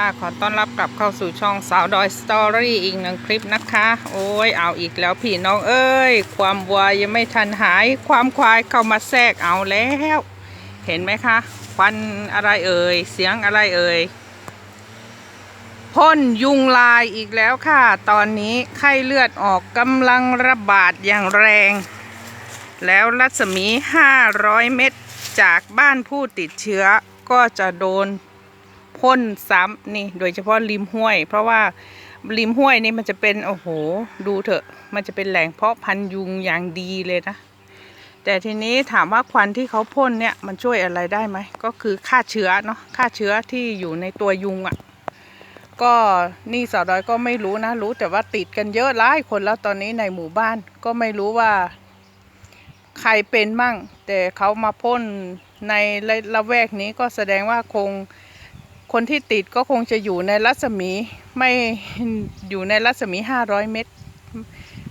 ค่ะขอต้อนรับกลับเข้าสู่ช่องสาวดอยสตอรี่อีกหนึ่งคลิปนะคะ โอ้ยเอาอีกแล้วพี่น้องเอ้ย ความวัวยังไม่ทันหาย ความควายเข้ามาแทรกเอาแล้ว เห็นไหมคะควันอะไรเอ่ย เสียงอะไรเอ่ยพ่นยุงลายอีกแล้วค่ะ ตอนนี้ไข้เลือดออกกำลังระบาดอย่างแรง แล้วรัศมี 500 เมตร จากบ้านผู้ติดเชื้อก็จะโดน พ่นซ้ำนี่โดยเฉพาะริมห้วย เพราะว่าริมห้วยนี่มันจะเป็นโอ้โห ดูเถอะ มันจะเป็นแหล่งเพาะพันยุงอย่างดีเลยนะ แต่ทีนี้ถามว่าควันที่เขาพ่นเนี่ยมันช่วยอะไรได้ไหม ก็คือฆ่าเชื้อเนาะฆ่าเชื้อที่อยู่ในตัวยุงอะ่ะ ก็นี่สาวดอยก็ไม่รู้นะ รู้แต่ว่าติดกันเยอะหลายคนแล้วตอนนี้ในหมู่บ้านก็ไม่รู้ว่า ใครเป็นมั่ง แต่เขามาพ่นในละแวกนี้ก็แสดงว่าคง คนที่ติดก็คงจะอยู่ในรัศมีไม่อยู่ในรัศมี 500 เมตร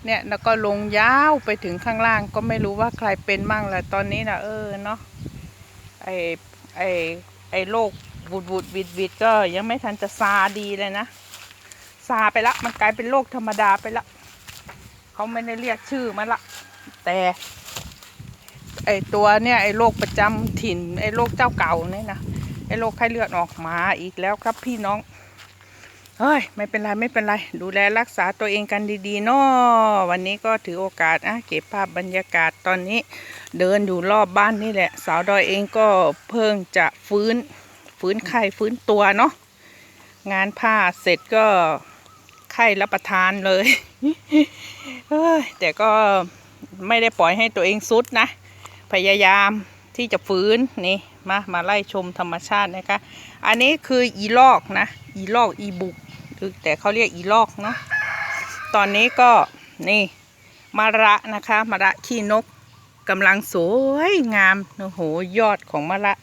เนี่ยแล้วก็ลงยาวไปถึงข้างล่างก็ไม่รู้ว่าใครเป็นมั่งแหละตอนนี้นะเออเนาะไอไอไอโรคบูดบูดวิดวิดก็ยังไม่ทันจะซาดีเลยนะซาไปละมันกลายเป็นโรคธรรมดาไปละเขาไม่ได้เรียกชื่อมันละ แต่ไอตัวเนี่ยไอโรคประจำถิ่นไอโรคเจ้าเก่าเนี่ยนะ โรคไข้เลือดออกมาอีกแล้วครับพี่น้อง เฮ้ย ไม่เป็นไรไม่เป็นไร ดูแลรักษาตัวเองกันดีๆเนาะวันนี้ก็ถือโอกาสอะเก็บภาพบรรยากาศตอนนี้ เดินอยู่รอบบ้านนี่แหละ สาวดอยเองก็เพิ่งจะฟื้น ฟื้นไข้ฟื้นตัวเนาะงานผ้าเสร็จก็ไข้รับประทานเลยเฮ้ยแต่ก็ไม่ได้ปล่อยให้ตัวเองซุดนะ พยายาม ที่จะฟื้นนี่มามาไล่ชมธรรมชาตินะคะ อันนี้คืออีลอกนะ อีลอกอีบุกคือแต่เขาเรียกอีลอกเนาะตอนนี้ก็นี่มะระนะคะมะระขี้นกกำลังสวยงามโอ้โหยอดของมะระ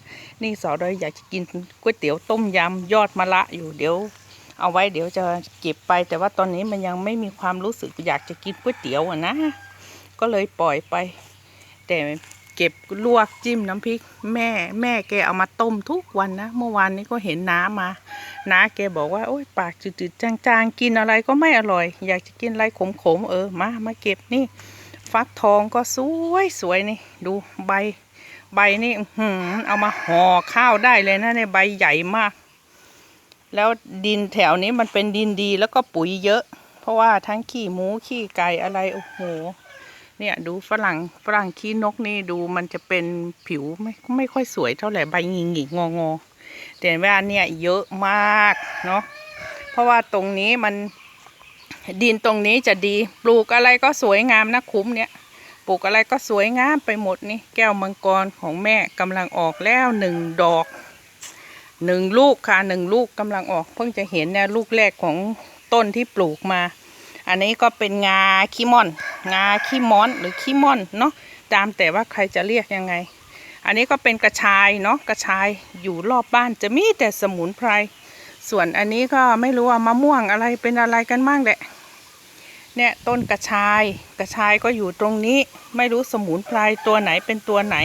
นี่สอดอยอยากจะกินก๋วยเตี๋ยวต้มยำยอดมะระอยู่เดี๋ยว เอาไว้เดี๋ยวจะเก็บไป แต่ว่าตอนนี้มันยังไม่มีความรู้สึกอยากจะกินก๋วยเตี๋ยวอะนะ ก็เลยปล่อยไป แต่ เก็บลวกจิ้มน้ำพริก แม่แม่แกเอามาต้มทุกวันนะ เมื่อวานนี้ก็เห็นน้ามาน้าแกบอกว่าโอ๊ยปากจืดๆจางๆ กินอะไรก็ไม่อร่อย อยากจะกินอะไรขมๆเออมามาเก็บนี่ ฟักทองก็สวยสวยนี่ ดูใบ ใบนี่หือเอามาห่อข้าวได้เลยนะในใบใหญ่มาก แล้วดินแถวนี้มันเป็นดินดีแล้วก็ปุ๋ยเยอะ เพราะว่าทั้งขี้หมูขี้ไก่อะไรโอ้โห เนี่ยดูฝรั่งฝรั่งขี้นกนี่ดูมันจะเป็นผิวไม่ไม่ค่อยสวยเท่าไหร่ใบหงิกหงิกงองอแต่ว่าเนี่ยเยอะมากเนาะเพราะว่าตรงนี้มันดินตรงนี้จะดี ปลูกอะไรก็สวยงามนะคุ้มเนี่ยปลูกอะไรก็สวยงามไปหมดนี่แก้วมังกรของแม่กำลังออกแล้วหนึ่งดอกหนึ่งลูกค่ะหนึ่งลูกกำลังออก เพิ่งจะเห็นเนี่ยลูกแรกของต้นที่ปลูกมา อันนี้ก็เป็นงาขี้ม่อน งาขี้ม้อนหรือขี้ม่อนเนาะตามแต่ว่าใครจะเรียกยังไง อันนี้ก็เป็นกระชายเนาะกระชายอยู่รอบบ้านจะมีแต่สมุนไพร ส่วนอันนี้ก็ไม่รู้ว่ามะม่วงอะไรเป็นอะไรกันบ้างแหละเนี่ยต้นกระชายกระชายก็อยู่ตรงนี้ ไม่รู้สมุนไพรตัวไหนเป็นตัวไหน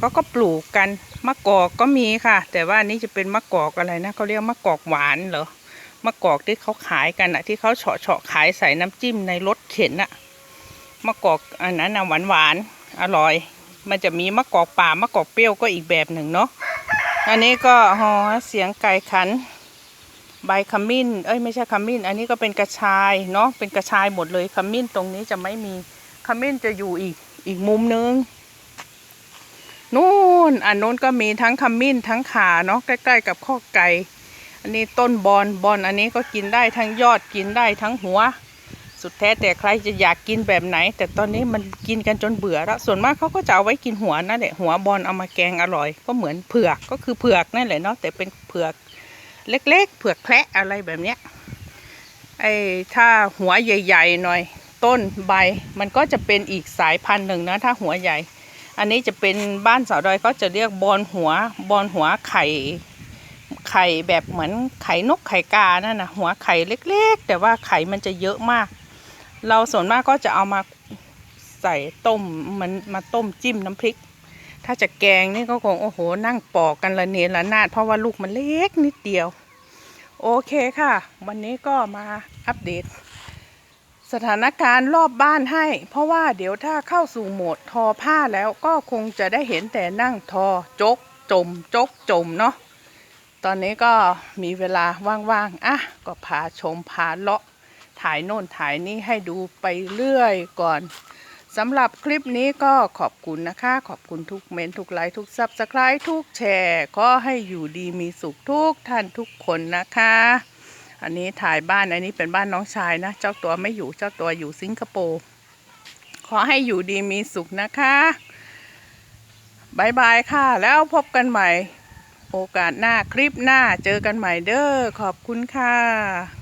ก็ก็ปลูกกันมะกอกก็มีค่ะ แต่ว่าอันนี้จะเป็นมะกอกอะไรนะเขาเรียกมะกอกหวานเหรอมะกอกที่เขาขายกันอะที่เขาเฉาะเฉาะขายใส่น้ำจิ้มในรถเข็นอะ มะกอกอันนั้นหวานหวานอร่อย มันจะมีมะกอกป่ามะกอกเปรี้ยวก็อีกแบบหนึ่งเนาะอันนี้ก็ฮอเสียงไก่ขัน ใบขมิ้น เอ้ยไม่ใช่ขมิ้น อันนี้ก็เป็นกระชายเนาะเป็นกระชายหมดเลยขมิ้นตรงนี้จะไม่มีขมิ้นจะอยู่อีกอีกมุมนึงนู่นอันนู้นก็มีทั้งขมิ้นทั้งขาเนาะใกล้ๆกับข้อไก่ อันนี้ต้นบอนบอนอันนี้ก็กินได้ทั้งยอดกินได้ทั้งหัว สุดแท้แต่ใครจะอยากกินแบบไหน แต่ตอนนี้มันกินกันจนเบื่อแล้วส่วนมากเขาก็จะเอาไว้กินหัวนั่นแหละหัวบอนเอามาแกงอร่อย ก็เหมือนเผือกก็คือเผือกนั่นแหละเนาะแต่เป็นเผือกเล็ก ๆ เผือกแคระอะไรแบบเนี้ยไอ้ถ้าหัวใหญ่ ๆ หน่อย ต้นใบมันก็จะเป็นอีกสายพันธุ์หนึ่งนะถ้าหัวใหญ่ อันนี้จะเป็นบ้านสาวดอยเขาจะเรียกบอนหัวบอนหัวไข่ไข่แบบเหมือนไข่นกไข่กานั่นนะหัวไข่เล็ก ๆ แต่ว่าไข่มันจะเยอะมาก เราส่วนมากก็จะเอามาใส่ต้มมันมาต้มจิ้มน้ำพริก ถ้าจะแกงนี่ก็คงโอ้โห นั่งปอกกันละเนระนาดเพราะว่าลูกมันเล็กนิดเดียว โอเคค่ะ วันนี้ก็มาอัปเดต สถานการณ์รอบบ้านให้ เพราะว่าเดี๋ยวถ้าเข้าสู่โหมดทอผ้าแล้วก็คงจะได้เห็นแต่นั่งทอจก จม จก จมเนาะตอนนี้ก็มีเวลาว่างๆ อะ ก็พาชมพาเลาะ ถ่ายโน่นถ่ายนี่ให้ดูไปเรื่อยก่อนสำหรับคลิปนี้ก็ขอบคุณนะคะ ขอบคุณทุกเมนทุกไลค์ทุกซับสไครต์ทุกแชร์ก็ให้อยู่ดีมีสุขทุกท่านทุกคนนะคะ อันนี้ถ่ายบ้านอันนี้เป็นบ้านน้องชายนะ เจ้าตัวไม่อยู่เจ้าตัวอยู่สิงคโปร์ขอให้อยู่ดีมีสุขนะคะบายบายค่ะ แล้วพบกันใหม่ โอกาสหน้าคลิปหน้าเจอกันใหม่เด้อขอบคุณค่ะ